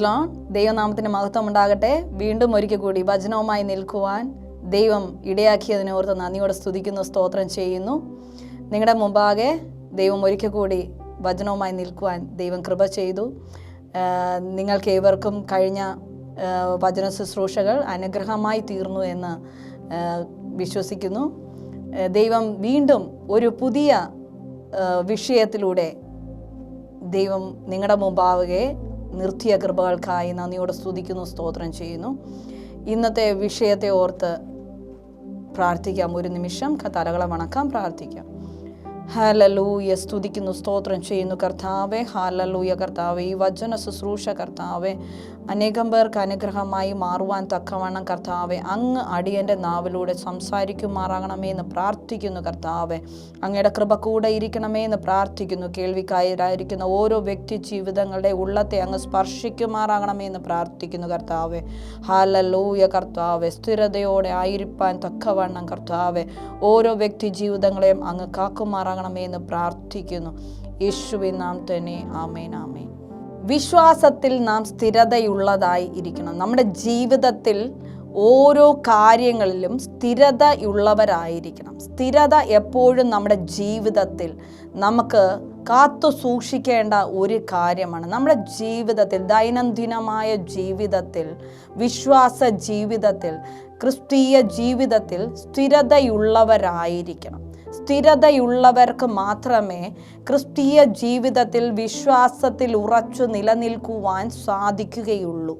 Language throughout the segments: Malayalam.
പ്രൈസ് ദൈവനാമത്തിന് മഹത്വം ഉണ്ടാകട്ടെ. വീണ്ടും ഒരിക്കൽ കൂടി വചനവുമായി നിൽക്കുവാൻ ദൈവം ഇടയാക്കിയതിനെ ഓർത്ത് നന്ദിയോടെ സ്തുതിക്കുന്നു സ്തോത്രം ചെയ്യുന്നു. നിങ്ങളുടെ മുമ്പാകെ ദൈവം ഒരിക്കൽ കൂടി വചനവുമായി നിൽക്കുവാൻ ദൈവം കൃപ ചെയ്തു. നിങ്ങൾക്ക് ഏവർക്കും കഴിഞ്ഞ ഭജന ശുശ്രൂഷകൾ അനുഗ്രഹമായി തീർന്നു എന്ന് വിശ്വസിക്കുന്നു. ദൈവം വീണ്ടും ഒരു പുതിയ വിഷയത്തിലൂടെ ദൈവം നിങ്ങളുടെ മുമ്പാകെ നിർത്തിയ കൃപകൾക്കായി നന്ദിയോടെ സ്തുതിക്കുന്നു സ്തോത്രം ചെയ്യുന്നു. ഇന്നത്തെ വിഷയത്തെ ഓർത്ത് പ്രാർത്ഥിക്കാം. ഒരു നിമിഷം തലകളെ വണക്കാം പ്രാർത്ഥിക്കാം. ഹാലലൂയ സ്തുതിക്കുന്നു സ്തോത്രം ചെയ്യുന്നു കർത്താവെ. ഹാലലൂയ കർത്താവെ ഈ വചന ശുശ്രൂഷ കർത്താവെ. അനേകം പേർക്ക് അനുഗ്രഹമായി മാറുവാൻ തക്കവണ്ണം കർത്താവെ അങ്ങ് അടിയന്റെ നാവിലൂടെ സംസാരിക്കുമാറാകണമേ എന്ന് പ്രാർത്ഥിക്കുന്നു കർത്താവെ. അങ്ങയുടെ കൃപ കൂടെ ഇരിക്കണമേ എന്ന് പ്രാർത്ഥിക്കുന്നു. കേൾവിക്കാരായിരിക്കുന്ന ഓരോ വ്യക്തി ജീവിതങ്ങളുടെ ഉള്ളത്തെ അങ്ങ് സ്പർശിക്കുമാറാകണമേ എന്ന് പ്രാർത്ഥിക്കുന്നു കർത്താവെ. ഹാലലൂയ കർത്താവെ സ്ഥിരതയോടെ ആയിരിക്കാൻ തക്കവണ്ണം കർത്താവെ. ഓരോ വ്യക്തി ജീവിതങ്ങളെയും അങ്ങ് കാക്കുമാറാകണമേ എന്ന് പ്രാർത്ഥിക്കുന്നു. യേശുവിൻ നാം തന്നെ ആമേൻ ആമേൻ. വിശ്വാസത്തിൽ നാം സ്ഥിരതയുള്ളതായി ഇരിക്കണം. നമ്മുടെ ജീവിതത്തിൽ ഓരോ കാര്യങ്ങളിലും സ്ഥിരതയുള്ളവരായിരിക്കണം. സ്ഥിരത എപ്പോഴും നമ്മുടെ ജീവിതത്തിൽ നമുക്ക് കാത്തു സൂക്ഷിക്കേണ്ട ഒരു കാര്യമാണ്. നമ്മുടെ ജീവിതത്തിൽ ദൈനംദിനമായ ജീവിതത്തിൽ വിശ്വാസ ജീവിതത്തിൽ ക്രിസ്തീയ ജീവിതത്തിൽ സ്ഥിരതയുള്ളവരായിരിക്കണം. സ്ഥിരതയുള്ളവർക്ക് മാത്രമേ ക്രിസ്തീയ ജീവിതത്തിൽ വിശ്വാസത്തിൽ ഉറച്ചു നിലനിൽക്കുവാൻ സാധിക്കുകയുള്ളൂ.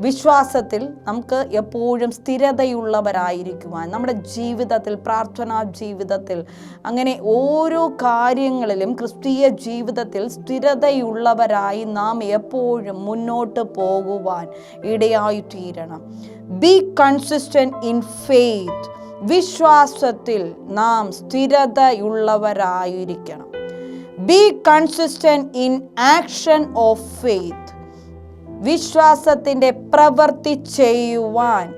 വിശ്വാസത്തിൽ നമുക്ക് എപ്പോഴും സ്ഥിരതയുള്ളവരായിരിക്കുവാൻ നമ്മുടെ ജീവിതത്തിൽ പ്രാർത്ഥനാ ജീവിതത്തിൽ അങ്ങനെ ഓരോ കാര്യങ്ങളിലും ക്രിസ്തീയ ജീവിതത്തിൽ സ്ഥിരതയുള്ളവരായി നാം എപ്പോഴും മുന്നോട്ട് പോകുവാൻ ഇടയായി തീരണം ബി കൺസിസ്റ്റന്റ് ഇൻ ഫെയ്ത്ത് വിശ്വാസത്തിൽ നാം സ്ഥിരതയുള്ളവരായിരിക്കണം. Be consistent in action of faith വിശ്വാസത്തിന്റെ പ്രവൃത്തി ചെയ്യുവാൻ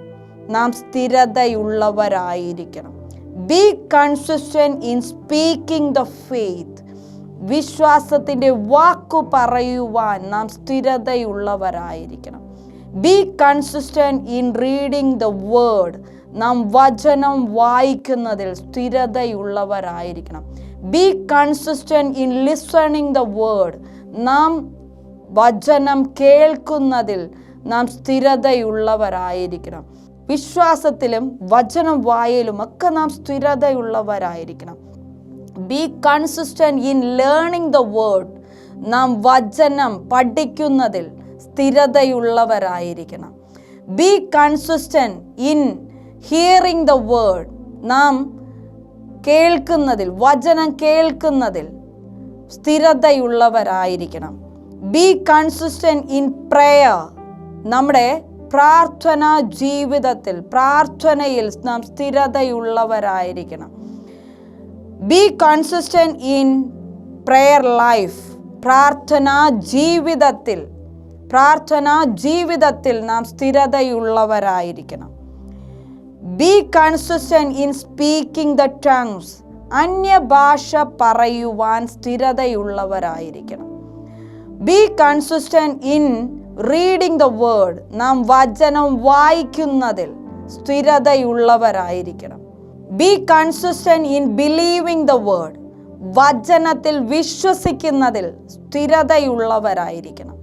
നാം സ്ഥിരതയുള്ളവരായിരിക്കണം. Be consistent in speaking the faith വിശ്വാസത്തിന്റെ വാക്കു പറയുവാൻ നാം സ്ഥിരതയുള്ളവരായിരിക്കണം. Be consistent in reading the word നാം വചനം വായിക്കുന്നതിൽ സ്ഥിരതയുള്ളവരായിരിക്കണം. Be consistent in listening the word നാം വചനം കേൾക്കുന്നതിൽ നാം സ്ഥിരതയുള്ളവരായിരിക്കണം. വിശ്വാസത്തിലും വചനം വായയിലും ഒക്കെ നാം സ്ഥിരതയുള്ളവരായിരിക്കണം. Be consistent in learning the word നാം വചനം പഠിക്കുന്നതിൽ സ്ഥിരതയുള്ളവരായിരിക്കണം. Be consistent in hearing the word നാം കേൾക്കുന്നതിൽ വചനം കേൾക്കുന്നതിൽ സ്ഥിരതയുള്ളവരായിരിക്കണം. ബി കൺസിസ്റ്റന്റ് ഇൻ പ്രേയർ നമ്മുടെ പ്രാർത്ഥനാ ജീവിതത്തിൽ പ്രാർത്ഥനയിൽ നാം സ്ഥിരതയുള്ളവരായിരിക്കണം. Be consistent in prayer life പ്രാർത്ഥനാ ജീവിതത്തിൽ പ്രാർത്ഥനാ ജീവിതത്തിൽ നാം സ്ഥിരതയുള്ളവരായിരിക്കണം. Be consistent in speaking the tongues അന്യഭാഷ പറയുവാൻ സ്ഥിരതയുള്ളവരായിരിക്കണം. Be consistent in reading the word നാം വചനം വായിക്കുന്നതിൽ സ്ഥിരതയുള്ളവരായിരിക്കണം. Be consistent in believing the word വചനത്തിൽ വിശ്വസിക്കുന്നതിൽ സ്ഥിരതയുള്ളവരായിരിക്കണം.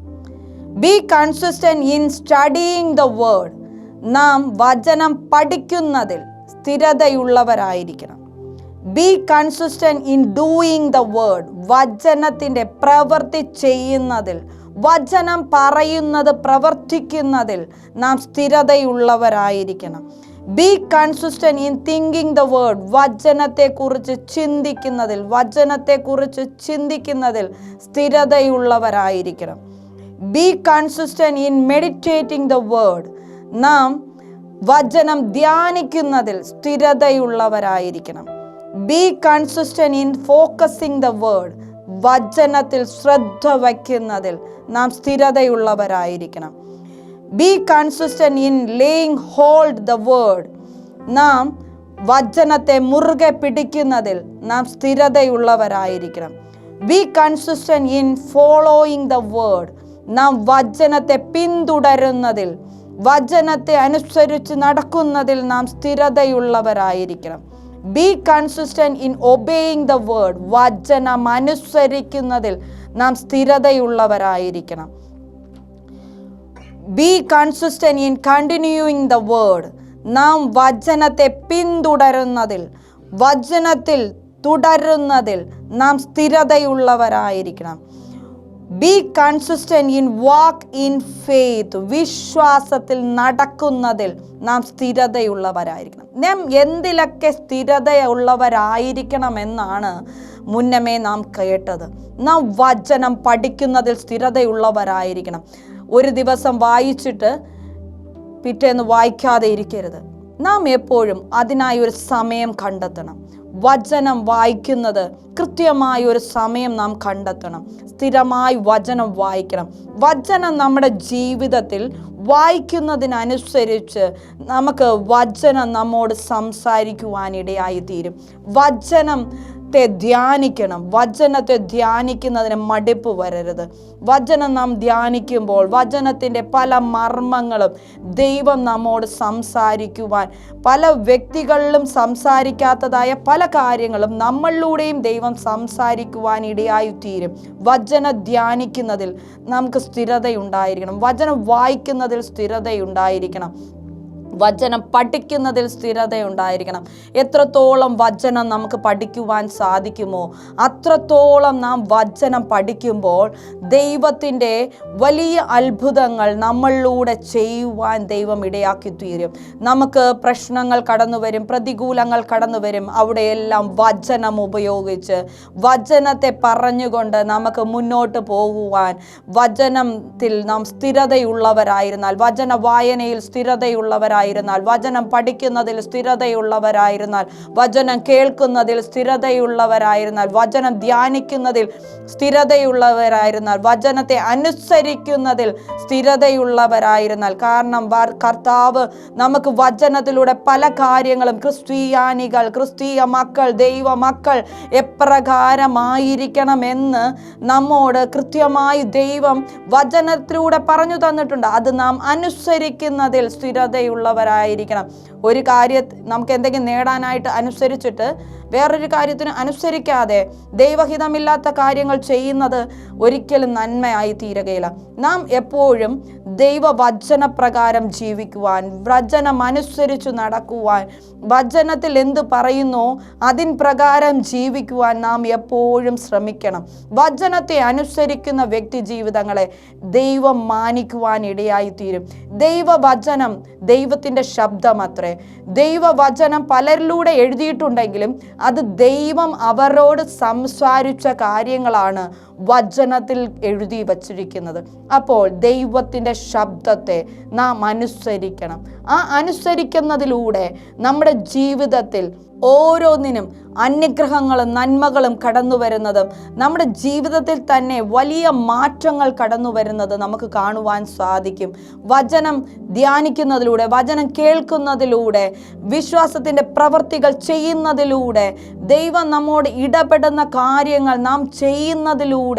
Be consistent in studying the word നാം വചനം പഠിക്കുന്നതിൽ സ്ഥിരതയുള്ളവരായിരിക്കണം. Be consistent in doing the word വചനത്തിന്റെ പ്രവൃത്തി ചെയ്യുന്നതിൽ വചനം പറയുന്നത് പ്രവർത്തിക്കുന്നതിൽ നാം സ്ഥിരതയുള്ളവരായിരിക്കണം. Be consistent in thinking the word വചനത്തെക്കുറിച്ച് ചിന്തിക്കുന്നതിൽ വചനത്തെക്കുറിച്ച് ചിന്തിക്കുന്നതിൽ സ്ഥിരതയുള്ളവരായിരിക്കണം. Be consistent in meditating the word നാം വചനം ധ്യാനിക്കുന്നതിൽ സ്ഥിരതയുള്ളവരായിരിക്കണം. Be consistent in focusing the word വചനത്തിൽ ശ്രദ്ധ വയ്ക്കുന്നതിൽ നാം സ്ഥിരതയുള്ളവരായിരിക്കണം. Be consistent in laying hold the word നാം വചനത്തെ മുറുകെ പിടിക്കുന്നതിൽ നാം സ്ഥിരതയുള്ളവരായിരിക്കണം. Be consistent in following the word നാം വചനത്തെ പിന്തുടരുന്നതിൽ വചനത്തെ അനുസരിച്ച് നടക്കുന്നതിൽ നാം സ്ഥിരതയുള്ളവരായിരിക്കണം. Be consistent in obeying the word വചനം അനുസരിക്കുന്നതിൽ നാം സ്ഥിരതയുള്ളവരായിരിക്കണം. Be consistent in continuing the word നാം വചനത്തെ പിന്തുടരുന്നതിൽ വചനത്തിൽ തുടരുന്നതിൽ നാം സ്ഥിരതയുള്ളവരായിരിക്കണം. Be consistent in walk in faith വിശ്വാസത്തിൽ നടക്കുന്നതിൽ നാം സ്ഥിരതയുള്ളവരായിരിക്കണം. നാം എന്തിലൊക്കെ സ്ഥിരതയുള്ളവരായിരിക്കണമെന്നാണ് മുന്നമേ നാം കേട്ടത്. നാം വചനം പഠിക്കുന്നതിൽ സ്ഥിരതയുള്ളവരായിരിക്കണം. ഒരു ദിവസം വായിച്ചിട്ട് പിറ്റേന്ന് വായിക്കാതെ ഇരിക്കരുത്. നാം എപ്പോഴും അതിനായി ഒരു സമയം കണ്ടെത്തണം. വചനം വായിക്കുന്നത് കൃത്യമായ ഒരു സമയം നാം കണ്ടെത്തണം. സ്ഥിരമായി വചനം വായിക്കണം. വചനം നമ്മുടെ ജീവിതത്തിൽ വായിക്കുന്നതിനനുസരിച്ച് നമുക്ക് വചനം നമ്മോട് സംസാരിക്കുവാനിടയായി തീരും വചനം ത്തെ ധ്യാനിക്കണം. വചനത്തെ ധ്യാനിക്കുന്നതിന് മടുപ്പ് വരരുത്. വചനം നാം ധ്യാനിക്കുമ്പോൾ വചനത്തിന്റെ പല മർമ്മങ്ങളും ദൈവം നമ്മോട് സംസാരിക്കുവാൻ പല വ്യക്തികളിലും സംസാരിക്കാത്തതായ പല കാര്യങ്ങളും നമ്മളിലൂടെയും ദൈവം സംസാരിക്കുവാൻ ഇടയായി തീരും വചന ധ്യാനിക്കുന്നതിൽ നമുക്ക് സ്ഥിരതയുണ്ടായിരിക്കണം. വചനം വായിക്കുന്നതിൽ സ്ഥിരതയുണ്ടായിരിക്കണം. വചനം പഠിക്കുന്നതിൽ സ്ഥിരതയുണ്ടായിരിക്കണം. എത്രത്തോളം വചനം നമുക്ക് പഠിക്കുവാൻ സാധിക്കുമോ അത്രത്തോളം നാം വചനം പഠിക്കുമ്പോൾ ദൈവത്തിന്റെ വലിയ അത്ഭുതങ്ങൾ നമ്മളിലൂടെ ചെയ്യുവാൻ ദൈവം ഇടയാക്കി തീരും നമുക്ക് പ്രശ്നങ്ങൾ കടന്നു വരും പ്രതികൂലങ്ങൾ കടന്നു വരും അവിടെയെല്ലാം വചനം ഉപയോഗിച്ച് വചനത്തെ പറഞ്ഞുകൊണ്ട് നമുക്ക് മുന്നോട്ട് പോകുവാൻ വചനത്തിൽ നാം സ്ഥിരതയുള്ളവരായിരുന്നാൽ വചന വായനയിൽ സ്ഥിരതയുള്ളവരായി സ്ഥിരതയുള്ളവരായിരുന്നാൽ വചനം പഠിക്കുന്നതിൽ സ്ഥിരതയുള്ളവരായിരുന്നാൽ വചനം കേൾക്കുന്നതിൽ സ്ഥിരതയുള്ളവരായിരുന്നാൽ വചനം ധ്യാനിക്കുന്നതിൽ സ്ഥിരതയുള്ളവരായിരുന്നാൽ വചനത്തെ അനുസരിക്കുന്നതിൽ സ്ഥിരതയുള്ളവരായിരുന്നാൽ. കാരണം കർത്താവ് നമുക്ക് വചനത്തിലൂടെ പല കാര്യങ്ങളും ക്രിസ്തീയാനികൾ ക്രിസ്തീയ മക്കൾ ദൈവ മക്കൾ എപ്രകാരമായിരിക്കണമെന്ന് നമ്മോട് കൃത്യമായി ദൈവം വചനത്തിലൂടെ പറഞ്ഞു തന്നിട്ടുണ്ട്. അത് നാം അനുസരിക്കുന്നതിൽ സ്ഥിരതയുള്ളവരായിരിക്കണം ഒരു കാര്യം നമുക്ക് എന്തെങ്കിലും നേടാനായിട്ട് അനുസരിച്ചിട്ട് വേറൊരു കാര്യത്തിന് അനുസരിക്കാതെ ദൈവഹിതമില്ലാത്ത കാര്യങ്ങൾ ചെയ്യുന്നത് ഒരിക്കലും നന്മയായി തീരുകയില്ല. നാം എപ്പോഴും ദൈവവചന പ്രകാരം ജീവിക്കുവാൻ വചനമനുസരിച്ച് നടക്കുവാൻ വചനത്തിൽ എന്ത് പറയുന്നോ അതിൻ പ്രകാരം ജീവിക്കുവാൻ നാം എപ്പോഴും ശ്രമിക്കണം. വചനത്തെ അനുസരിക്കുന്ന വ്യക്തി ജീവിതങ്ങളെ ദൈവം മാനിക്കുവാൻ ഇടയായി തീരും ദൈവവചനം ദൈവത്തിന്റെ ശബ്ദമത്രേ. ദൈവവചനം പലരിലൂടെ എഴുതിയിട്ടുണ്ടെങ്കിലും അത് ദൈവം അവരോട് സംസാരിച്ച കാര്യങ്ങളാണ്. വചനത്തിൽ എഴുതി വച്ചിരിക്കുന്നത്. അപ്പോൾ ദൈവത്തിന്റെ ശബ്ദത്തെ നാം അനുസരിക്കണം. ആ അനുസരിക്കുന്നതിലൂടെ നമ്മുടെ ജീവിതത്തിൽ ഓരോന്നിനും അനുഗ്രഹങ്ങളും നന്മകളും കടന്നു വരുന്നതും നമ്മുടെ ജീവിതത്തിൽ തന്നെ വലിയ മാറ്റങ്ങൾ കടന്നു വരുന്നത് നമുക്ക് കാണുവാൻ സാധിക്കും. വചനം ധ്യാനിക്കുന്നതിലൂടെ വചനം കേൾക്കുന്നതിലൂടെ വിശ്വാസത്തിന്റെ പ്രവൃത്തികൾ ചെയ്യുന്നതിലൂടെ ദൈവം നമ്മോട് ഇടപെടുന്ന കാര്യങ്ങൾ നാം ചെയ്യുന്നതിലൂടെ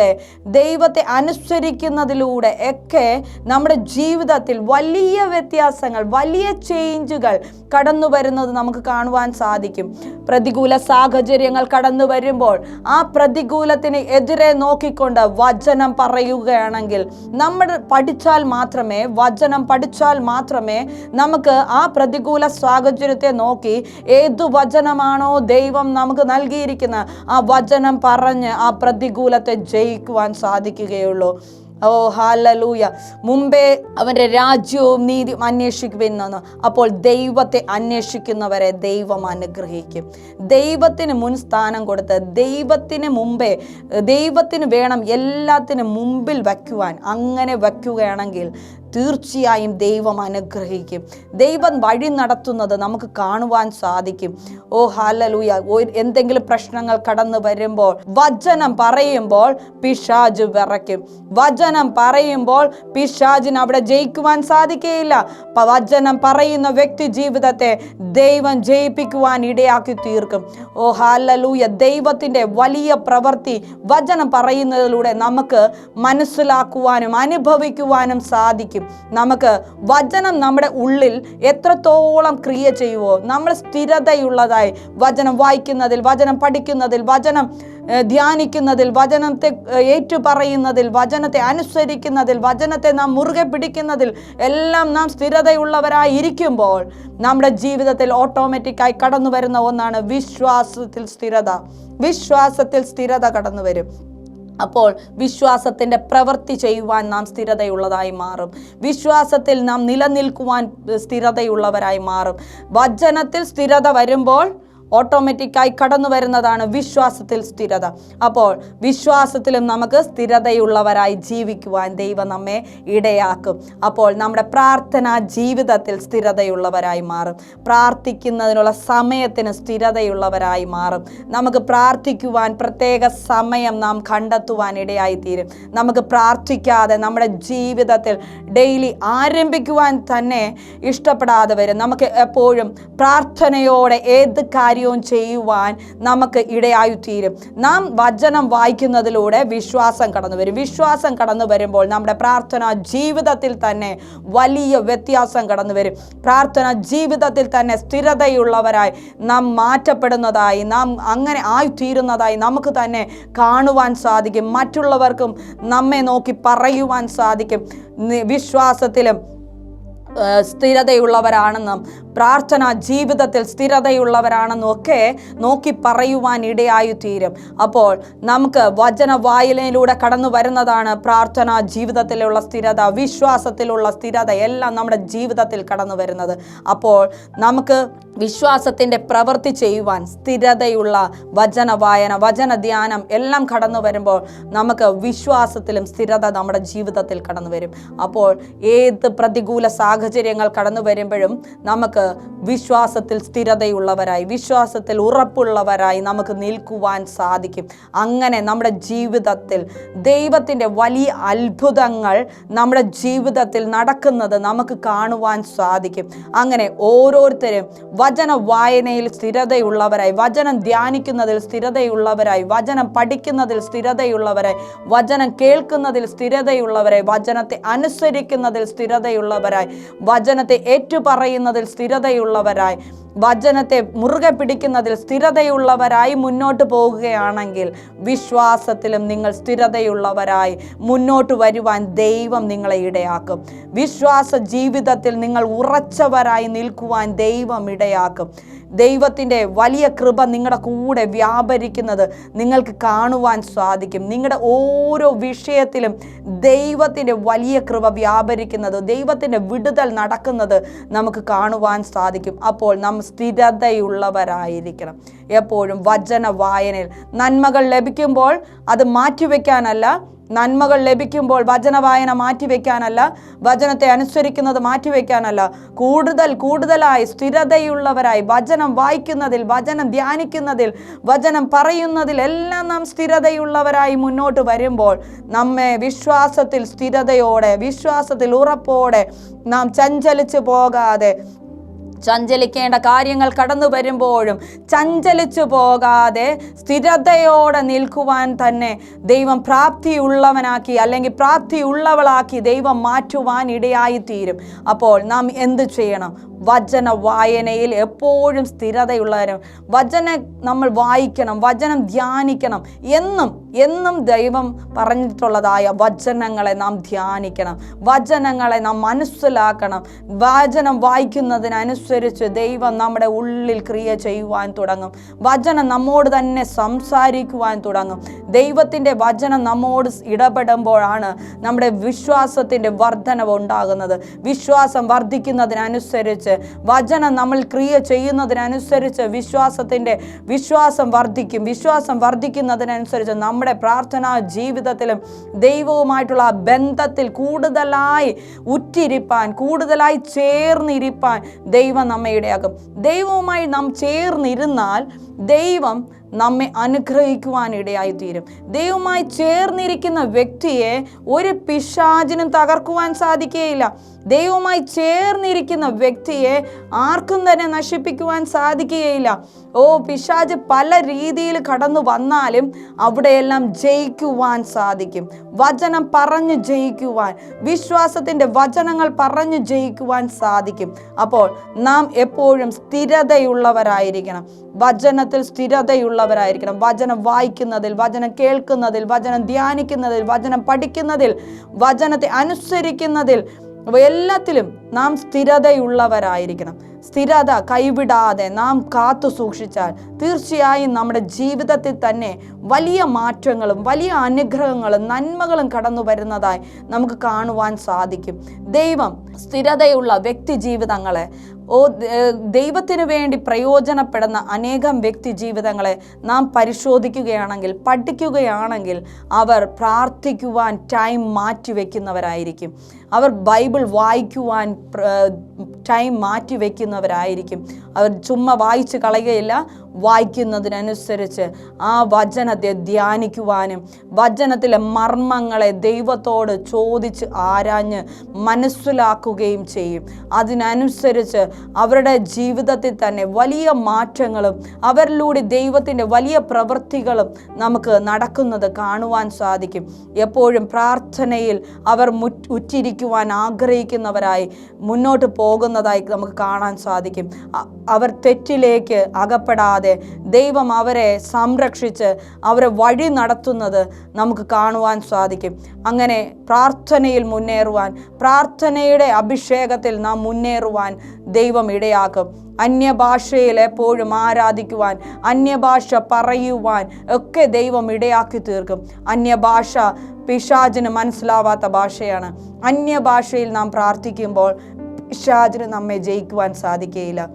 ദൈവത്തെ അനുസരിക്കുന്നതിലൂടെ ഒക്കെ നമ്മുടെ ജീവിതത്തിൽ വലിയ വ്യത്യാസങ്ങൾ വലിയ ചേഞ്ചുകൾ കടന്നു വരുന്നത് നമുക്ക് കാണുവാൻ സാധിക്കും. പ്രതികൂല സാഹചര്യങ്ങൾ കടന്നു വരുമ്പോൾ ആ പ്രതികൂലത്തിന് എതിരെ നോക്കിക്കൊണ്ട് വചനം പറയുകയാണെങ്കിൽ നമ്മൾ പഠിച്ചാൽ മാത്രമേ വചനം പഠിച്ചാൽ മാത്രമേ നമുക്ക് ആ പ്രതികൂല സാഹചര്യത്തെ നോക്കി ഏതു വചനമാണോ ദൈവം നമുക്ക് നൽകിയിരിക്കുന്ന ആ വചനം പറഞ്ഞ് ആ പ്രതികൂലത്തെ ജയിക്കുവാൻ സാധിക്കുകയുള്ളൂ. ഓ ഹാലലൂയ മുമ്പേ അവന്റെ രാജ്യവും നീതി അന്വേഷിക്കുമെന്നു അപ്പോൾ ദൈവത്തെ അന്വേഷിക്കുന്നവരെ ദൈവം അനുഗ്രഹിക്കും. ദൈവത്തിന് മുൻ സ്ഥാനം കൊടുത്ത് ദൈവത്തിന് മുമ്പേ ദൈവത്തിന് വേണം എല്ലാത്തിനും മുമ്പിൽ വയ്ക്കുവാൻ. അങ്ങനെ വയ്ക്കുകയാണെങ്കിൽ തീർച്ചയായും ദൈവം അനുഗ്രഹിക്കും. ദൈവം വഴി നടത്തുന്നത് നമുക്ക് കാണുവാൻ സാധിക്കും. ഓ ഹാലലൂയ എന്തെങ്കിലും പ്രശ്നങ്ങൾ കടന്നു വരുമ്പോൾ വചനം പറയുമ്പോൾ പിശാജ് വിറയ്ക്കും. വചനം പറയുമ്പോൾ പിശാജിന് അവിടെ ജയിക്കുവാൻ സാധിക്കുകയില്ല വചനം പറയുന്ന വ്യക്തി ജീവിതത്തെ ദൈവം ജയിപ്പിക്കുവാൻ ഇടയാക്കി തീർക്കും. ഓ ഹാലലൂയ ദൈവത്തിന്റെ വലിയ പ്രവൃത്തി വചനം പറയുന്നതിലൂടെ നമുക്ക് മനസ്സിലാക്കുവാനും അനുഭവിക്കുവാനും സാധിക്കും. നമുക്ക് വചനം നമ്മുടെ ഉള്ളിൽ എത്രത്തോളം ക്രിയ ചെയ്യുവോ നമ്മൾ സ്ഥിരതയുള്ളതായി വചനം വായിക്കുന്നതിൽ വചനം പഠിക്കുന്നതിൽ വചനം ധ്യാനിക്കുന്നതിൽ വചനത്തെ ഏറ്റുപറയുന്നതിൽ വചനത്തെ അനുസരിക്കുന്നതിൽ വചനത്തെ നാം മുറുകെ പിടിക്കുന്നതിൽ എല്ലാം നാം സ്ഥിരതയുള്ളവരായി ഇരിക്കുമ്പോൾ നമ്മുടെ ജീവിതത്തിൽ ഓട്ടോമാറ്റിക്കായി കടന്നു വരുന്ന ഒന്നാണ് വിശ്വാസത്തിൽ സ്ഥിരത. വിശ്വാസത്തിൽ സ്ഥിരത കടന്നു വരും അപ്പോൾ വിശ്വാസത്തിന്റെ പ്രവൃത്തി ചെയ്യുവാൻ നാം സ്ഥിരതയുള്ളതായി മാറും. വിശ്വാസത്തിൽ നാം നിലനിൽക്കുവാൻ സ്ഥിരതയുള്ളവരായി മാറും. വചനത്തിൽ സ്ഥിരത വരുമ്പോൾ ഓട്ടോമാറ്റിക്കായി കടന്നു വരുന്നതാണ് വിശ്വാസത്തിൽ സ്ഥിരത. അപ്പോൾ വിശ്വാസത്തിലും നമുക്ക് സ്ഥിരതയുള്ളവരായി ജീവിക്കുവാൻ ദൈവം നമ്മെ ഇടയാക്കും. അപ്പോൾ നമ്മുടെ പ്രാർത്ഥനാ ജീവിതത്തിൽ സ്ഥിരതയുള്ളവരായി മാറും. പ്രാർത്ഥിക്കുന്നതിനുള്ള സമയത്തിന് സ്ഥിരതയുള്ളവരായി മാറും. നമുക്ക് പ്രാർത്ഥിക്കുവാൻ പ്രത്യേക സമയം നാം കണ്ടെത്തുവാൻ ഇടയായി തീരും നമുക്ക് പ്രാർത്ഥിക്കാതെ നമ്മുടെ ജീവിതത്തിൽ ഡെയിലി ആരംഭിക്കുവാൻ തന്നെ ഇഷ്ടപ്പെടാതെ വരും. നമുക്ക് എപ്പോഴും പ്രാർത്ഥനയോടെ ഏത് കാര്യവും ചെയ്യുവാൻ നമുക്ക് ഇടയായിത്തീരും. നാം വചനം വായിക്കുന്നതിലൂടെ വിശ്വാസം കടന്നു വരും. വിശ്വാസം കടന്നു വരുമ്പോൾ നമ്മുടെ പ്രാർത്ഥന ജീവിതത്തിൽ തന്നെ വലിയ വ്യത്യാസം കടന്നു വരും. പ്രാർത്ഥന ജീവിതത്തിൽ തന്നെ സ്ഥിരതയുള്ളവരായി നാം മാറ്റപ്പെടുന്നതായി നാം അങ്ങനെ ആയിത്തീരുന്നതായി നമുക്ക് തന്നെ കാണുവാൻ സാധിക്കും. മറ്റുള്ളവർക്കും നമ്മെ നോക്കി പറയുവാൻ സാധിക്കും. വിശ്വാസത്തിലും സ്ഥിരതയുള്ളവരാണെന്നും പ്രാർത്ഥന ജീവിതത്തിൽ സ്ഥിരതയുള്ളവരാണെന്നും ഒക്കെ നോക്കി പറയുവാൻ ഇടയായി തീരും അപ്പോൾ നമുക്ക് വചന വായനയിലൂടെ കടന്നു വരുന്നതാണ് പ്രാർത്ഥന ജീവിതത്തിലുള്ള സ്ഥിരത വിശ്വാസത്തിലുള്ള സ്ഥിരത എല്ലാം നമ്മുടെ ജീവിതത്തിൽ കടന്നു വരുന്നത്. അപ്പോൾ നമുക്ക് വിശ്വാസത്തിന്റെ പ്രവൃത്തി ചെയ്യുവാൻ സ്ഥിരതയുള്ള വചന വായന വചന ധ്യാനം എല്ലാം കടന്നു വരുമ്പോൾ നമുക്ക് വിശ്വാസത്തിലും സ്ഥിരത നമ്മുടെ ജീവിതത്തിൽ കടന്നു വരും. അപ്പോൾ ഏത് പ്രതികൂല സാഹചര്യങ്ങൾ കടന്നു വരുമ്പോഴും നമുക്ക് വിശ്വാസത്തിൽ സ്ഥിരതയുള്ളവരായി വിശ്വാസത്തിൽ ഉറപ്പുള്ളവരായി നമുക്ക് നിൽക്കുവാൻ സാധിക്കും. അങ്ങനെ നമ്മുടെ ജീവിതത്തിൽ ദൈവത്തിന്റെ വലിയ അത്ഭുതങ്ങൾ നമ്മുടെ ജീവിതത്തിൽ നടക്കുന്നത് നമുക്ക് കാണുവാൻ സാധിക്കും. അങ്ങനെ ഓരോരുത്തരും വചന വായനയിൽ സ്ഥിരതയുള്ളവരായി വചനം ധ്യാനിക്കുന്നതിൽ സ്ഥിരതയുള്ളവരായി വചനം പഠിക്കുന്നതിൽ സ്ഥിരതയുള്ളവരായി വചനം കേൾക്കുന്നതിൽ സ്ഥിരതയുള്ളവരായി വചനത്തെ അനുസരിക്കുന്നതിൽ സ്ഥിരതയുള്ളവരായി വചനത്തെ ഏറ്റുപറയുന്നതിൽ സ്ഥിരതയുള്ളവരായി വചനത്തെ മുറുകെ പിടിക്കുന്നതിൽ സ്ഥിരതയുള്ളവരായി മുന്നോട്ട് പോകുകയാണെങ്കിൽ വിശ്വാസത്തിലും നിങ്ങൾ സ്ഥിരതയുള്ളവരായി മുന്നോട്ട് വരുവാൻ ദൈവം നിങ്ങളെ ഇടയാക്കും. വിശ്വാസ ജീവിതത്തിൽ നിങ്ങൾ ഉറച്ചവരായി നിൽക്കുവാൻ ദൈവം ഇടയാക്കും. ദൈവത്തിന്റെ വലിയ കൃപ നിങ്ങളുടെ കൂടെ വ്യാപരിക്കുന്നത് നിങ്ങൾക്ക് കാണുവാൻ സാധിക്കും. നിങ്ങളുടെ ഓരോ വിഷയത്തിലും ദൈവത്തിന്റെ വലിയ കൃപ വ്യാപരിക്കുന്നത് ദൈവത്തിന്റെ വിടുതൽ നടക്കുന്നത് നമുക്ക് കാണുവാൻ സാധിക്കും. അപ്പോൾ നാം സ്ഥിരതയുള്ളവരായിരിക്കണം. എപ്പോഴും വചന വായനയിൽ നന്മകൾ ലഭിക്കുമ്പോൾ അത് മാറ്റിവെക്കാനല്ല നന്മകൾ ലഭിക്കുമ്പോൾ വചനവായന മാറ്റിവെക്കാനല്ല വചനത്തെ അനുസരിക്കുന്നത് മാറ്റിവെക്കാനല്ല. കൂടുതൽ കൂടുതലായി സ്ഥിരതയുള്ളവരായി വചനം വായിക്കുന്നതിൽ വചനം ധ്യാനിക്കുന്നതിൽ വചനം പറയുന്നതിൽ എല്ലാം നാം സ്ഥിരതയുള്ളവരായി മുന്നോട്ട് വരുമ്പോൾ നമ്മെ വിശ്വാസത്തിൽ സ്ഥിരതയോടെ വിശ്വാസത്തിൽ ഉറപ്പോടെ നാം ചഞ്ചലിച്ചു പോകാതെ ചഞ്ചലിക്കേണ്ട കാര്യങ്ങൾ കടന്നു വരുമ്പോഴും ചഞ്ചലിച്ചു പോകാതെ സ്ഥിരതയോടെ നിൽക്കുവാൻ തന്നെ ദൈവം പ്രാപ്തിയുള്ളവനാക്കി അല്ലെങ്കിൽ പ്രാപ്തിയുള്ളവളാക്കി ദൈവം മാറ്റുവാൻ ഇടയായി തീരും അപ്പോൾ നാം എന്ത് ചെയ്യണം? വചന വായനയിൽ എപ്പോഴും സ്ഥിരതയുള്ളവരും വചന നമ്മൾ വായിക്കണം വചനം ധ്യാനിക്കണം എന്നും എന്നും ദൈവം പറഞ്ഞിട്ടുള്ളതായ വചനങ്ങളെ നാം ധ്യാനിക്കണം വചനങ്ങളെ നാം മനസ്സിലാക്കണം വചനം വായിക്കുന്നതിനനുസരിച്ച് ദൈവം നമ്മുടെ ഉള്ളിൽ ക്രിയ ചെയ്യുവാൻ തുടങ്ങും വചനം നമ്മോട് തന്നെ സംസാരിക്കുവാൻ തുടങ്ങും. ദൈവത്തിന്റെ വചനം നമ്മോട് ഇടപെടുമ്പോഴാണ് നമ്മുടെ വിശ്വാസത്തിന്റെ വർധനവ് ഉണ്ടാകുന്നത്. വിശ്വാസം വർദ്ധിക്കുന്നതിനനുസരിച്ച് വചനം നമ്മൾ ക്രിയ ചെയ്യുന്നതിനനുസരിച്ച് വിശ്വാസത്തിന്റെ വിശ്വാസം വർദ്ധിക്കും. വിശ്വാസം വർദ്ധിക്കുന്നതിനനുസരിച്ച് നമ്മുടെ പ്രാർത്ഥനാ ജീവിതത്തിലും ദൈവവുമായിട്ടുള്ള ബന്ധത്തിൽ കൂടുതലായി ഉറ്റിരിപ്പാൻ കൂടുതലായി ചേർന്നിരിപ്പാൻ ദൈവം നമ്മെ ഇടയാക്കും ദൈവവുമായി നാം ചേർന്നിരുന്നാൽ ദൈവം നമ്മെ അനുഗ്രഹിക്കുവാനിടയായി തീരും ദൈവവുമായി ചേർന്നിരിക്കുന്ന വ്യക്തിയെ ഒരു പിശാചിനും തകർക്കുവാൻ സാധിക്കുകയില്ല ദൈവവുമായി ചേർന്നിരിക്കുന്ന വ്യക്തിയെ ആർക്കും തന്നെ നശിപ്പിക്കുവാൻ സാധിക്കുകയില്ല. ഓ പിശാജ് പല രീതിയിൽ കടന്നു വന്നാലും അവിടെയെല്ലാം ജയിക്കുവാൻ സാധിക്കും. വചനം പറഞ്ഞു ജയിക്കുവാൻ വിശ്വാസത്തിന്റെ വചനങ്ങൾ പറഞ്ഞു ജയിക്കുവാൻ സാധിക്കും. അപ്പോൾ നാം എപ്പോഴും സ്ഥിരതയുള്ളവരായിരിക്കണം. വചനത്തിൽ സ്ഥിരതയുള്ളവരായിരിക്കണം. വചനം വായിക്കുന്നതിൽ വചനം കേൾക്കുന്നതിൽ വചനം ധ്യാനിക്കുന്നതിൽ വചനം പഠിക്കുന്നതിൽ വചനത്തെ അനുസരിക്കുന്നതിൽ എല്ലാത്തിലും നാം സ്ഥിരതയുള്ളവരായിരിക്കണം. സ്ഥിരത കൈവിടാതെ നാം കാത്തു സൂക്ഷിച്ചാൽ തീർച്ചയായും നമ്മുടെ ജീവിതത്തിൽ തന്നെ വലിയ മാറ്റങ്ങളും വലിയ അനുഗ്രഹങ്ങളും നന്മകളും കടന്നു വരുന്നതായി നമുക്ക് കാണുവാൻ സാധിക്കും. ദൈവം സ്ഥിരതയുള്ള വ്യക്തി ജീവിതങ്ങളെ ഓ ദൈവത്തിനു വേണ്ടി പ്രയോജനപ്പെടുന്ന അനേകം വ്യക്തി ജീവിതങ്ങളെ നാം പരിശോധിക്കുകയാണെങ്കിൽ പഠിക്കുകയാണെങ്കിൽ അവർ പ്രാർത്ഥിക്കുവാൻ ടൈം മാറ്റിവെക്കുന്നവരായിരിക്കും. അവർ ബൈബിൾ വായിക്കുവാൻ ടൈം മാറ്റിവെക്കുന്നവരായിരിക്കും. അവർ ചുമ്മാ വായിച്ച് കളയുകയില്ല വായിക്കുന്നതിനനുസരിച്ച് ആ വചനത്തെ ധ്യാനിക്കുവാനും വചനത്തിലെ മർമ്മങ്ങളെ ദൈവത്തോട് ചോദിച്ച് ആരാഞ്ഞ് മനസ്സിലാക്കുകയും ചെയ്യും. അതിനനുസരിച്ച് അവരുടെ ജീവിതത്തിൽ തന്നെ വലിയ മാറ്റങ്ങളും അവരിലൂടെ ദൈവത്തിന്റെ വലിയ പ്രവൃത്തികളും നമുക്ക് നടക്കുന്നത് കാണുവാൻ സാധിക്കും. എപ്പോഴും പ്രാർത്ഥനയിൽ അവർ ഉറ്റിരിക്കുവാൻ ആഗ്രഹിക്കുന്നവരായി മുന്നോട്ട് പോകുന്നതായി നമുക്ക് കാണാൻ സാധിക്കും. അവർ തെറ്റിലേക്ക് അകപ്പെടാതെ ദൈവം അവരെ സംരക്ഷിച്ച് അവരെ വഴി നടത്തുന്നത് നമുക്ക് കാണുവാൻ സാധിക്കും. അങ്ങനെ പ്രാർത്ഥനയിൽ മുന്നേറുവാൻ പ്രാർത്ഥനയുടെ അഭിഷേകത്തിൽ നാം മുന്നേറുവാൻ ദൈവം ഇടയാക്കും. അന്യഭാഷയിൽ എപ്പോഴും ആരാധിക്കുവാൻ അന്യഭാഷ പറയുവാൻ ഒക്കെ ദൈവം ഇടയാക്കി തീർക്കും. അന്യഭാഷ പിശാചിന് മനസ്സിലാവാത്ത ഭാഷയാണ്. അന്യഭാഷയിൽ നാം പ്രാർത്ഥിക്കുമ്പോൾ പിശാചിന് നമ്മെ ജയിക്കുവാൻ സാധിക്കുകയില്ല.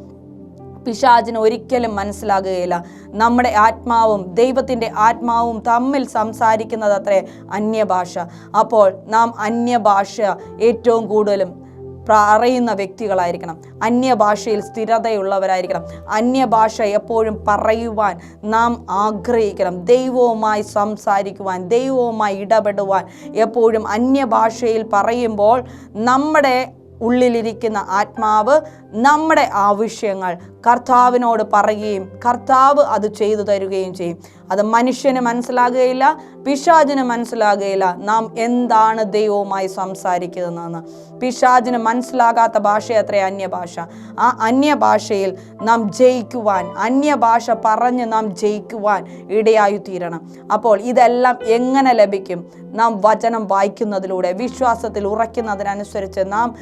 പിശാചിന് ഒരിക്കലും മനസ്സിലാകുകയില്ല. നമ്മുടെ ആത്മാവും ദൈവത്തിന്റെ ആത്മാവും തമ്മിൽ സംസാരിക്കുന്നത് അത്രേ അന്യഭാഷ. അപ്പോൾ നാം അന്യഭാഷ ഏറ്റവും കൂടുതലും പറയുന്ന വ്യക്തികളായിരിക്കണം. അന്യഭാഷയിൽ സ്ഥിരതയുള്ളവരായിരിക്കണം. അന്യഭാഷ എപ്പോഴും പറയുവാൻ നാം ആഗ്രഹിക്കണം. ദൈവവുമായി സംസാരിക്കുവാൻ ദൈവവുമായി ഇടപെടുവാൻ എപ്പോഴും അന്യഭാഷയിൽ പറയുമ്പോൾ നമ്മുടെ ഉള്ളിലിരിക്കുന്ന ആത്മാവ് നമ്മുടെ ആവശ്യങ്ങൾ കർത്താവിനോട് പറയുകയും കർത്താവ് അത് ചെയ്തു തരുകയും ചെയ്യും. അത് മനുഷ്യന് മനസ്സിലാകുകയില്ല പിശാജിന് മനസ്സിലാകുകയില്ല. നാം എന്താണ് ദൈവവുമായി സംസാരിക്കുന്നതെന്ന്. പിശാജിന് മനസ്സിലാകാത്ത ഭാഷ അത്ര അന്യഭാഷ. ആ അന്യഭാഷയിൽ നാം ജയിക്കുവാൻ അന്യഭാഷ പറഞ്ഞ് നാം ജയിക്കുവാൻ ഇടയായി തീരണം അപ്പോൾ ഇതെല്ലാം എങ്ങനെ ലഭിക്കും? നാം വചനം വായിക്കുന്നതിലൂടെ വിശ്വാസത്തിൽ ഉറയ്ക്കുന്നതിനനുസരിച്ച് നാം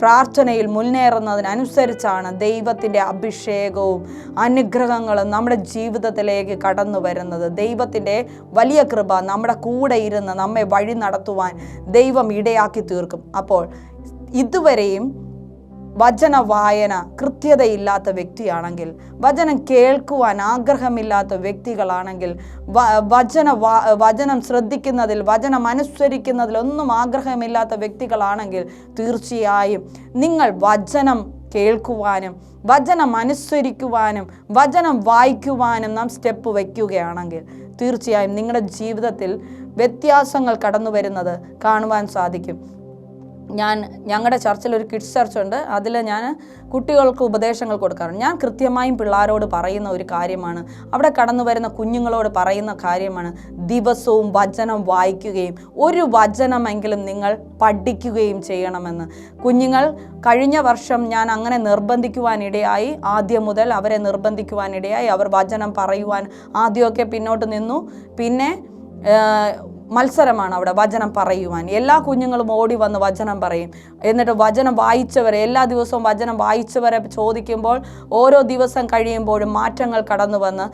പ്രാർത്ഥനയിൽ മുന്നേറുന്നതിനനുസരിച്ചാണ് ദൈവത്തിന്റെ അഭിഷേകവും അനുഗ്രഹങ്ങളും നമ്മുടെ ജീവിതത്തിലേക്ക് കടന്നു വരുന്നത്. ദൈവത്തിന്റെ വലിയ കൃപ നമ്മുടെ കൂടെ ഇരുന്ന് നമ്മെ വഴി നടത്തുവാൻ ദൈവം ഇടയാക്കി തീർക്കും. അപ്പോൾ ഇതുവരെയും വചന വായന കൃത്യതയില്ലാത്ത വ്യക്തിയാണെങ്കിൽ വചനം കേൾക്കുവാൻ ആഗ്രഹമില്ലാത്ത വ്യക്തികളാണെങ്കിൽ വചന വചനം ശ്രദ്ധിക്കുന്നതിൽ വചനം അനുസരിക്കുന്നതിൽ ഒന്നും ആഗ്രഹമില്ലാത്ത വ്യക്തികളാണെങ്കിൽ തീർച്ചയായും നിങ്ങൾ വചനം കേൾക്കുവാനും വചനം അനുസരിക്കുവാനും വചനം വായിക്കുവാനും നാം സ്റ്റെപ്പ് വയ്ക്കുകയാണെങ്കിൽ തീർച്ചയായും നിങ്ങളുടെ ജീവിതത്തിൽ വ്യത്യാസങ്ങൾ കടന്നു വരുന്നത് കാണുവാൻ സാധിക്കും. ഞാൻ ഞങ്ങളുടെ ചർച്ചിൽ ഒരു കിഡ്സ് ചർച്ച് ഉണ്ട്. അതിൽ ഞാൻ കുട്ടികൾക്ക് ഉപദേശങ്ങൾ കൊടുക്കാറുണ്ട്. ഞാൻ കൃത്യമായും പിള്ളേരോട് പറയുന്ന ഒരു കാര്യമാണ്. അവിടെ കടന്നു വരുന്ന കുഞ്ഞുങ്ങളോട് പറയുന്ന കാര്യമാണ്. ദിവസവും വചനം വായിക്കുകയും ഒരു വചനമെങ്കിലും നിങ്ങൾ പഠിക്കുകയും ചെയ്യണമെന്ന്. കുഞ്ഞുങ്ങൾ കഴിഞ്ഞ വർഷം ഞാൻ അങ്ങനെ നിർബന്ധിക്കുവാനിടയായി. ആദ്യം മുതൽ അവരെ നിർബന്ധിക്കുവാനിടയായി. അവർ വചനം പറയുവാൻ ആദ്യമൊക്കെ പിന്നോട്ട് നിന്നു. പിന്നെ മത്സരമാണ് അവിടെ വചനം പറയുവാൻ. എല്ലാ കുഞ്ഞുങ്ങളും ഓടി വന്ന് വചനം പറയും. എന്നിട്ട് വചനം വായിച്ചവരെ എല്ലാ ദിവസവും വചനം വായിച്ചവരെ ചോദിക്കുമ്പോൾ ഓരോ ദിവസം കഴിയുമ്പോഴും മാറ്റങ്ങൾ കടന്നു വന്ന്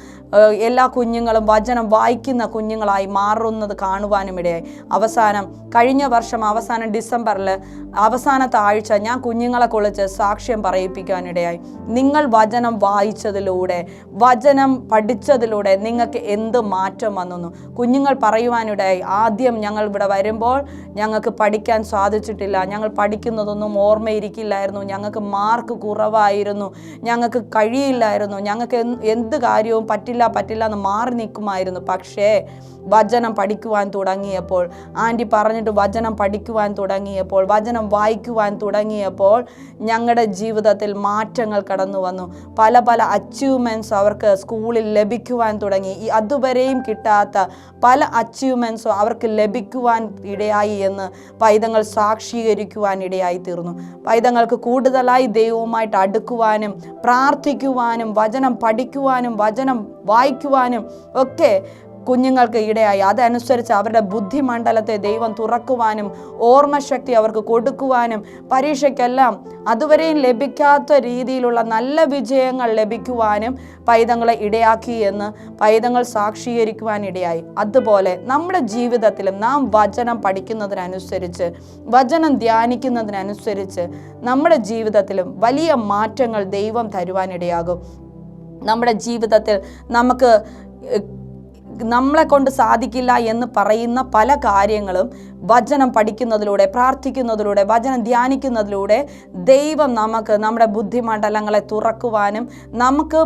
എല്ലാ കുഞ്ഞുങ്ങളും വചനം വായിക്കുന്ന കുഞ്ഞുങ്ങളായി മാറുന്നത് കാണുവാനും ഇടയായി. അവസാനം കഴിഞ്ഞ വർഷം അവസാനം ഡിസംബറിൽ അവസാനത്തെ ആഴ്ച ഞാൻ കുഞ്ഞുങ്ങളെ കുളിച്ച് സാക്ഷ്യം പറയിപ്പിക്കാനിടയായി നിങ്ങൾ വചനം വായിച്ചതിലൂടെ വചനം പഠിച്ചതിലൂടെ നിങ്ങൾക്ക് എന്ത് മാറ്റം വന്നു? കുഞ്ഞുങ്ങൾ പറയുവാനിടയായി ആദ്യം ഞങ്ങൾ ഇവിടെ വരുമ്പോൾ ഞങ്ങൾക്ക് പഠിക്കാൻ സാധിച്ചിട്ടില്ല. ഞങ്ങൾ പഠിക്കുന്നതൊന്നും ഓർമ്മയിരിക്കില്ലായിരുന്നു. ഞങ്ങൾക്ക് മാർക്ക് കുറവായിരുന്നു. ഞങ്ങൾക്ക് കഴിയില്ലായിരുന്നു. ഞങ്ങൾക്ക് എന്ത് കാര്യവും പറ്റില്ല പറ്റില്ല എന്ന് മാറി നിൽക്കുമായിരുന്നു. പക്ഷേ വചനം പഠിക്കുവാൻ തുടങ്ങിയപ്പോൾ ആന്റി പറഞ്ഞിട്ട് വചനം പഠിക്കുവാൻ തുടങ്ങിയപ്പോൾ വചനം വായിക്കുവാൻ തുടങ്ങിയപ്പോൾ ഞങ്ങളുടെ ജീവിതത്തിൽ മാറ്റങ്ങൾ കടന്നു വന്നു. പല പല അച്ചീവ്മെന്റ്സ് അവർക്ക് സ്കൂളിൽ ലഭിക്കുവാൻ തുടങ്ങി. ഈ അതുവരെയും കിട്ടാത്ത പല അച്ചീവ്മെന്റ്സും അവർക്ക് ലഭിക്കുവാൻ ഇടയായി എന്ന് പൈതങ്ങൾ സാക്ഷീകരിക്കുവാൻ ഇടയായി തീർന്നു. പൈതങ്ങൾക്ക് കൂടുതലായി ദൈവവുമായിട്ട് അടുക്കുവാനും പ്രാർത്ഥിക്കുവാനും വചനം പഠിക്കുവാനും വചനം വായിക്കുവാനും ഒക്കെ കുഞ്ഞുങ്ങൾക്ക് ഇടയായി. അതനുസരിച്ച് അവരുടെ ബുദ്ധിമണ്ഡലത്തെ ദൈവം തുറക്കുവാനും ഓർമ്മശക്തി അവർക്ക് കൊടുക്കുവാനും പരീക്ഷയ്ക്കെല്ലാം അതുവരെയും ലഭിക്കാത്ത രീതിയിലുള്ള നല്ല വിജയങ്ങൾ ലഭിക്കുവാനും പൈതങ്ങളെ ഇടയാക്കി എന്ന് പൈതങ്ങൾ സാക്ഷീകരിക്കുവാൻ ഇടയായി. അതുപോലെ നമ്മുടെ ജീവിതത്തിലും നാം വചനം പഠിക്കുന്നതിനനുസരിച്ച് വചനം ധ്യാനിക്കുന്നതിനനുസരിച്ച് നമ്മുടെ ജീവിതത്തിലും വലിയ മാറ്റങ്ങൾ ദൈവം തരുവാനിടയാകും നമ്മുടെ ജീവിതത്തിൽ നമുക്ക് നമ്മളെ കൊണ്ട് സാധിക്കില്ല എന്ന് പറയുന്ന പല കാര്യങ്ങളും വചനം പഠിക്കുന്നതിലൂടെ പ്രാർത്ഥിക്കുന്നതിലൂടെ വചനം ധ്യാനിക്കുന്നതിലൂടെ ദൈവം നമുക്ക് നമ്മുടെ ബുദ്ധിമണ്ഡലങ്ങളെ തുറക്കുവാനും നമുക്ക്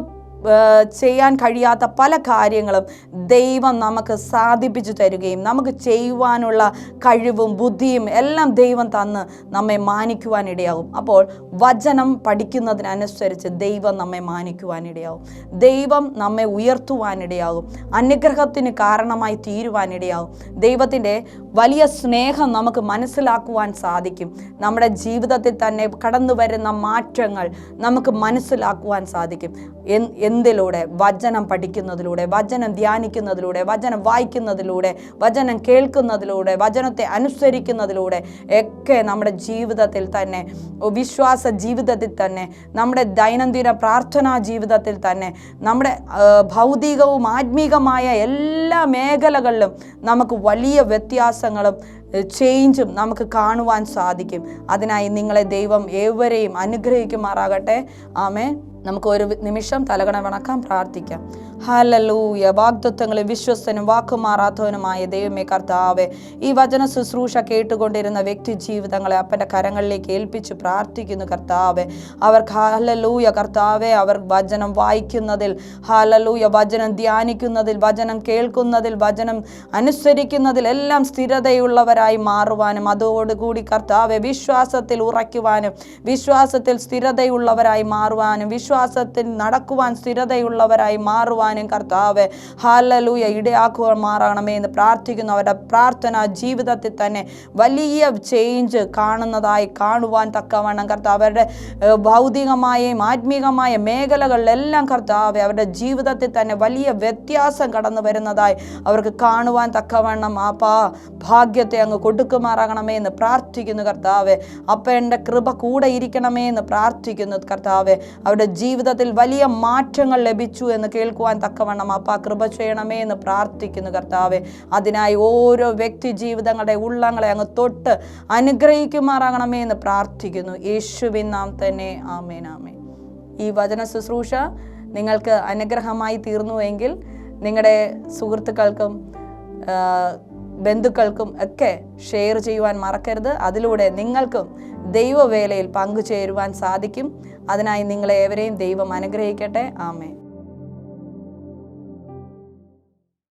ചെയ്യാൻ കഴിയാത്ത പല കാര്യങ്ങളും ദൈവം നമുക്ക് സാധിപ്പിച്ചു തരികയും നമുക്ക് ചെയ്യുവാനുള്ള കഴിവും ബുദ്ധിയും എല്ലാം ദൈവം തന്ന് നമ്മെ മാനിക്കുവാനിടയാകും അപ്പോൾ വചനം പഠിക്കുന്നതിനനുസരിച്ച് ദൈവം നമ്മെ മാനിക്കുവാനിടയാകും ദൈവം നമ്മെ ഉയർത്തുവാനിടയാകും അനുഗ്രഹത്തിന് കാരണമായി തീരുവാനിടയാകും ദൈവത്തിന്റെ വലിയ സ്നേഹം നമുക്ക് മനസ്സിലാക്കുവാൻ സാധിക്കും. നമ്മുടെ ജീവിതത്തിൽ തന്നെ കടന്നു വരുന്ന മാറ്റങ്ങൾ നമുക്ക് മനസ്സിലാക്കുവാൻ സാധിക്കും. എന്തിലൂടെ? വചനം പഠിക്കുന്നതിലൂടെ വചനം ധ്യാനിക്കുന്നതിലൂടെ വചനം വായിക്കുന്നതിലൂടെ വചനം കേൾക്കുന്നതിലൂടെ വചനത്തെ അനുസരിക്കുന്നതിലൂടെ ഒക്കെ നമ്മുടെ ജീവിതത്തിൽ തന്നെ വിശ്വാസ ജീവിതത്തിൽ തന്നെ നമ്മുടെ ദൈനംദിന പ്രാർത്ഥനാ ജീവിതത്തിൽ തന്നെ നമ്മുടെ ഭൗതികവും ആത്മീകമായ എല്ലാ മേഖലകളിലും നമുക്ക് വലിയ വ്യത്യാസങ്ങളും ചേഞ്ചും നമുക്ക് കാണുവാൻ സാധിക്കും. അതിനായി നിങ്ങളെ ദൈവം ഏവരെയും അനുഗ്രഹിക്കുമാറാകട്ടെ. ആമേ നമുക്ക് ഒരു നിമിഷം തലകണ വണക്കാൻ പ്രാർത്ഥിക്കാം. ഹലലൂയ വാഗ്ദത്വങ്ങളിൽ വിശ്വസ്തനും വാക്കുമാറാത്തവനുമായ ദൈവമേ കർത്താവെ. ഈ വചന ശുശ്രൂഷ കേട്ടുകൊണ്ടിരുന്ന വ്യക്തി ജീവിതങ്ങളെ അപ്പന്റെ കരങ്ങളിലേക്ക് ഏൽപ്പിച്ച് പ്രാർത്ഥിക്കുന്നു കർത്താവെ. അവർക്ക് ഹലലൂയ കർത്താവെ അവർ വചനം വായിക്കുന്നതിൽ ഹലലൂയ വചനം ധ്യാനിക്കുന്നതിൽ വചനം കേൾക്കുന്നതിൽ വചനം അനുസരിക്കുന്നതിൽ എല്ലാം സ്ഥിരതയുള്ളവരായി മാറുവാനും അതോടുകൂടി കർത്താവെ വിശ്വാസത്തിൽ ഉറയ്ക്കുവാനും വിശ്വാസത്തിൽ സ്ഥിരതയുള്ളവരായി മാറുവാനും വിശ്വാസത്തിൽ നടക്കുവാൻ സ്ഥിരതയുള്ളവരായി മാറുവാനും കർത്താവെ ഹാലലൂയ ഇടയാക്കുക മാറണമേ എന്ന് പ്രാർത്ഥിക്കുന്നു. അവരുടെ പ്രാർത്ഥന ജീവിതത്തിൽ തന്നെ വലിയ ചേഞ്ച് കാണുന്നതായി കാണുവാൻ തക്കവണ്ണം കർത്താവ് അവരുടെ ഭൗതികമായും ആത്മീകമായ മേഖലകളിലെല്ലാം കർത്താവ് അവരുടെ ജീവിതത്തിൽ തന്നെ വലിയ വ്യത്യാസം കടന്നു വരുന്നതായി അവർക്ക് കാണുവാൻ തക്കവണ്ണം ആപ്പാ ഭാഗ്യത്തെ അങ്ങ് കൊടുക്കുമാറാകണമേ എന്ന് പ്രാർത്ഥിക്കുന്നു കർത്താവ്. അപ്പന്റെ കൃപ കൂടെ ഇരിക്കണമേ എന്ന് പ്രാർത്ഥിക്കുന്നു കർത്താവ്. അവരുടെ ജീവിതത്തിൽ വലിയ മാറ്റങ്ങൾ ലഭിച്ചു എന്ന് കേൾക്കുവാൻ തക്കവണ്ണം അപ്പ കൃപ ചെയ്യണമേ എന്ന് പ്രാർത്ഥിക്കുന്നു കർത്താവെ. അതിനായി ഓരോ വ്യക്തി ജീവിതങ്ങളുടെ ഉള്ളങ്ങളെ അങ്ങ് തൊട്ട് അനുഗ്രഹിക്കുമാറാകണമേ എന്ന് പ്രാർത്ഥിക്കുന്നു. യേശുവിൻ നാം തന്നെ. ആമേൻ ആമേൻ. ഈ വചന ശുശ്രൂഷ നിങ്ങൾക്ക് അനുഗ്രഹമായി തീർന്നുവെങ്കിൽ നിങ്ങളുടെ സുഹൃത്തുക്കൾക്കും ബന്ധുക്കൾക്കും ഒക്കെ ഷെയർ ചെയ്യുവാൻ മറക്കരുത്. അതിലൂടെ നിങ്ങൾക്കും ദൈവവേലയിൽ പങ്കുചേരുവാൻ സാധിക്കും. അതിനായി നിങ്ങളെ ഏവരെയും ദൈവം അനുഗ്രഹിക്കട്ടെ. ആമേ